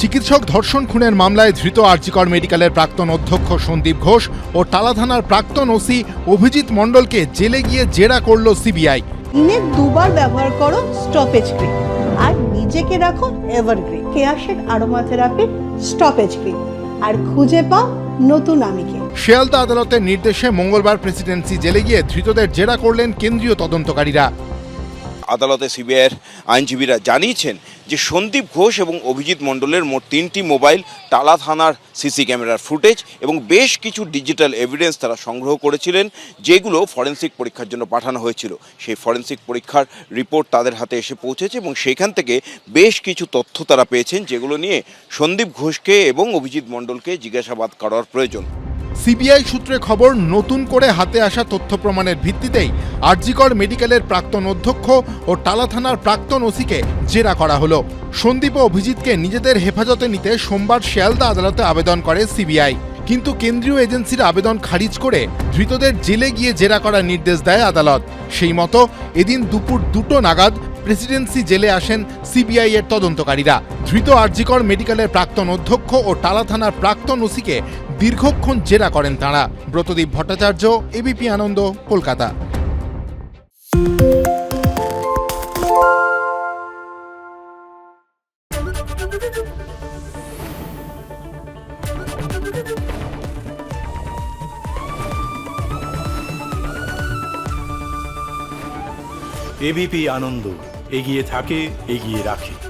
চিকিৎসক ধর্ষণ খুনের মামলায় ধৃত আরজিকর মেডিকেলের প্রাক্তন অধ্যক্ষ সন্দীপ ঘোষ ও টালা থানার প্রাক্তন ওসি অভিজিৎ মণ্ডলকে জেলে গিয়ে জেরা করল সিবিআই। দিনে দুবার ব্যবহার করো স্টপেজ ক্রিম। আর নিজেকে রাখো evergreen. Keyaseth aroma therapy stoppage cream. আর খুঁজে পাও নতুন আমিকে। শিয়ালদা আদালতের নির্দেশে মঙ্গলবার প্রেসিডেন্সি জেলে গিয়ে ধৃতদের জেরা করলেন কেন্দ্রীয় তদন্তকারীরা। আদালতে সিবিআইয়ের আইনজীবীরা জানিয়েছেন যে সন্দীপ ঘোষ এবং অভিজিৎ মণ্ডলের মোট তিনটি মোবাইল টালা থানার সিসি ক্যামেরার ফুটেজ এবং বেশ কিছু ডিজিটাল এভিডেন্স তারা সংগ্রহ করেছিলেন, যেগুলো ফরেন্সিক পরীক্ষার জন্য পাঠানো হয়েছিল। সেই ফরেন্সিক পরীক্ষার রিপোর্ট তাদের হাতে এসে পৌঁছেছে এবং সেখান থেকে বেশ কিছু তথ্য তারা পেয়েছেন, যেগুলো নিয়ে সন্দীপ ঘোষকে এবং অভিজিৎ মণ্ডলকে জিজ্ঞাসাবাদ করার প্রয়োজন। সিবিআই সূত্রে খবর, নতুন করে হাতে আসা তথ্য প্রমাণের ভিত্তিতেই আরজিকর মেডিকেলের প্রাক্তন অধ্যক্ষ ও টালা থানার প্রাক্তন ওসিকে জেরা করা হলো। সন্দীপ ও অভিজিৎকে নিজেদের হেফাজতে নিতে সোমবার শিয়ালদা আদালতে আবেদন করে সিবিআই। কিন্তু কেন্দ্রীয় এজেন্সির আবেদন খারিজ করে ধৃতদের জেলে গিয়ে জেরা করার নির্দেশ দেয় আদালত। সেই মতো এদিন দুপুর দুটো নাগাদ প্রেসিডেন্সি জেলে আসেন সিবিআই এর তদন্তকারীরা। ধৃত আরজিকর মেডিকেলের প্রাক্তন অধ্যক্ষ ও টালা থানার প্রাক্তন ওসিকে দীর্ঘক্ষণ জেরা করেন তাঁরা। ব্রতদীপ ভট্টাচার্য এবিপি আনন্দ, কলকাতা। এবিপি আনন্দ, এগিয়ে থাকে, এগিয়ে রাখে।